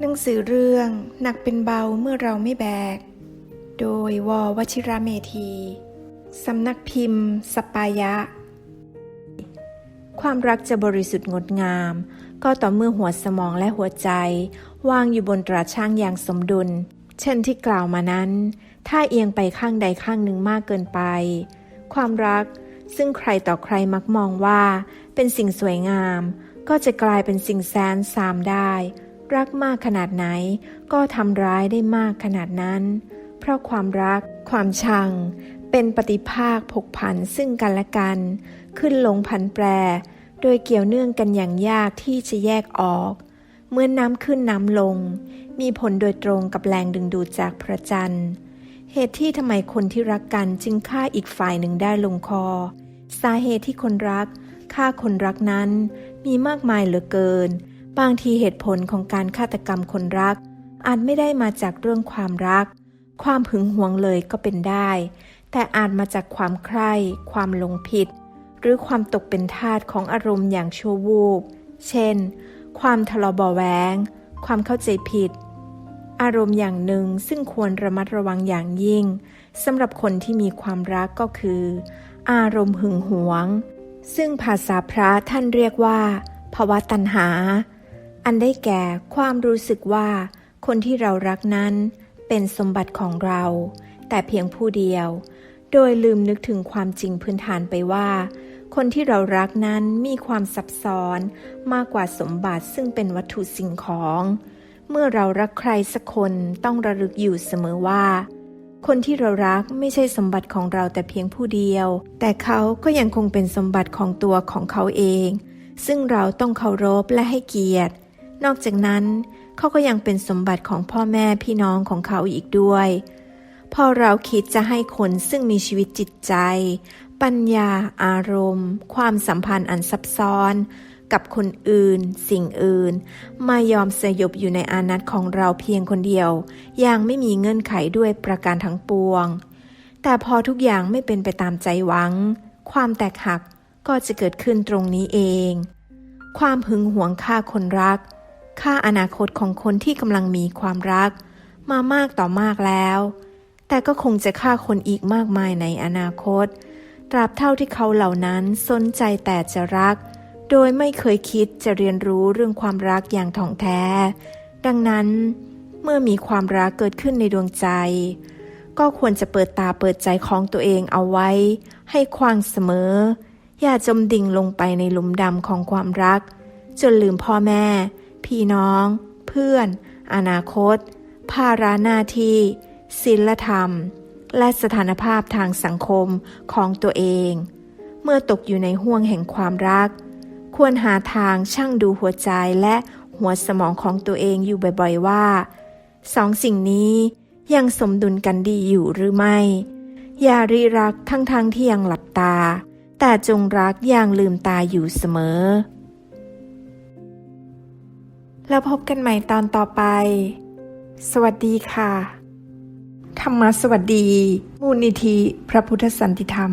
หนังสือเรื่องหนักเป็นเบาเมื่อเราไม่แบก โดยววชิระเมธี สำนักพิมพ์ สปายะ ความรักจะบริสุทธิ์งดงาม ก็ต่อเมื่อหัวสมองและหัวใจ วางอยู่บนตราช่างอย่างสมดุล เช่นที่กล่าวมานั้น ถ้าเอียงไปข้างใดข้างหนึ่งมากเกินไป ความรักซึ่งใครต่อใครมักมองว่า เป็นสิ่งสวยงาม ก็จะกลายเป็นสิ่งแสนสามได้ รักมากขนาดไหน ก็ทำร้ายได้มากขนาดนั้น เพราะความรัก ความชัง เป็นปฏิภาคผกผันซึ่งกันและกัน ขึ้นลงผันแปร โดยเกี่ยวเนื่องกันอย่างยากที่จะแยกออก เมื่อน้ำขึ้นน้ำลง มีผลโดยตรงกับแรงดึงดูดจากพระจันทร์ เหตุที่ทำไมคนที่รักกันจึงฆ่าอีกฝ่ายหนึ่งได้ลงคอ สาเหตุที่คนรักฆ่าคนรักนั้นมีมากมายเหลือเกิน บางทีเหตุผลของการฆาตกรรมคนรัก อาจไม่ได้มาจากเรื่องความรัก ความหึงหวงเลยก็เป็นได้ แต่อาจมาจากความใคร่ความหลงผิด หรือความตกเป็นทาสของอารมณ์อย่างชั่ววูบ เช่น ความทะเลาะเบาแวงความเข้าใจผิด อารมณ์อย่างหนึ่งซึ่งควรระมัดระวังอย่างยิ่งสำหรับคนที่มีความรักก็คือ อารมณ์หึงหวง ซึ่งภาษาพระท่านเรียกว่าภาวะตัณหา อันได้แก่ความรู้สึกว่า คนที่เรารักนั้นเป็นสมบัติของเรา แต่เพียงผู้เดียว โดยลืมนึกถึงความจริงพื้นฐานไปว่า คนที่เรารักนั้นมีความซับซ้อนมากกว่าสมบัติซึ่งเป็นวัตถุสิ่งของ เมื่อเรารักใครสักคนต้องระลึกอยู่เสมอว่า คนที่เรารักไม่ใช่สมบัติของเราแต่เพียงผู้เดียว แต่เขาก็ยังคงเป็นสมบัติของตัวของเขาเอง ซึ่งเราต้องเคารพและให้เกียรติ นอกจากนั้นเขาก็ยังเป็นสมบัติของพ่อแม่พี่น้องของเขาอีกด้วย พอเราคิดจะให้คนซึ่งมีชีวิตจิตใจ ปัญญา อารมณ์ ความสัมพันธ์อันซับซ้อน กับคนอื่น สิ่งอื่น มายอมสยบอยู่ในอานัตของเราเพียงคนเดียว อย่างไม่มีเงื่อนไขด้วยประการทั้งปวง แต่พอทุกอย่างไม่เป็นไปตามใจหวัง ความแตกหักก็จะเกิดขึ้นตรงนี้เอง ความหึงหวงฆ่าคนรัก ฆ่าอนาคตของคนที่กำลังมีความรัก มามากต่อมากแล้ว แต่ก็คงจะฆ่าคนอีกมากมายในอนาคต ตราบเท่าที่เขาเหล่านั้นสนใจแต่จะรัก โดยไม่เคยคิดจะเรียนรู้เรื่องความรักอย่างถ่องแท้ ดังนั้น เมื่อมีความรักเกิดขึ้นในดวงใจ ก็ควรจะเปิดตาเปิดใจของตัวเองเอาไว้ ให้คว้างเสมอ อย่าจมดิ่งลงไปในหลุมดำของความรัก จนลืมพ่อแม่ พี่น้อง เพื่อน อนาคต ภาระหน้าที่ศีลธรรม และสถานภาพทางสังคมของตัวเอง เมื่อตกอยู่ในห่วงแห่งความรัก ควรหาทางช่างดูหัวใจและหัวสมองของตัวเองอยู่บ่อยๆว่าสองสิ่งนี้ยังสมดุลกันดีอยู่หรือไม่ อย่ารีรักทั้งๆทที่ยังหลับตา แต่จงรักอย่างลืมตาอยู่เสมอ แล้วพบกันใหม่ตอนต่อไป สวัสดีค่ะ ธรรมสวัสดี มูลนิธิ พระพุทธสันติธรรม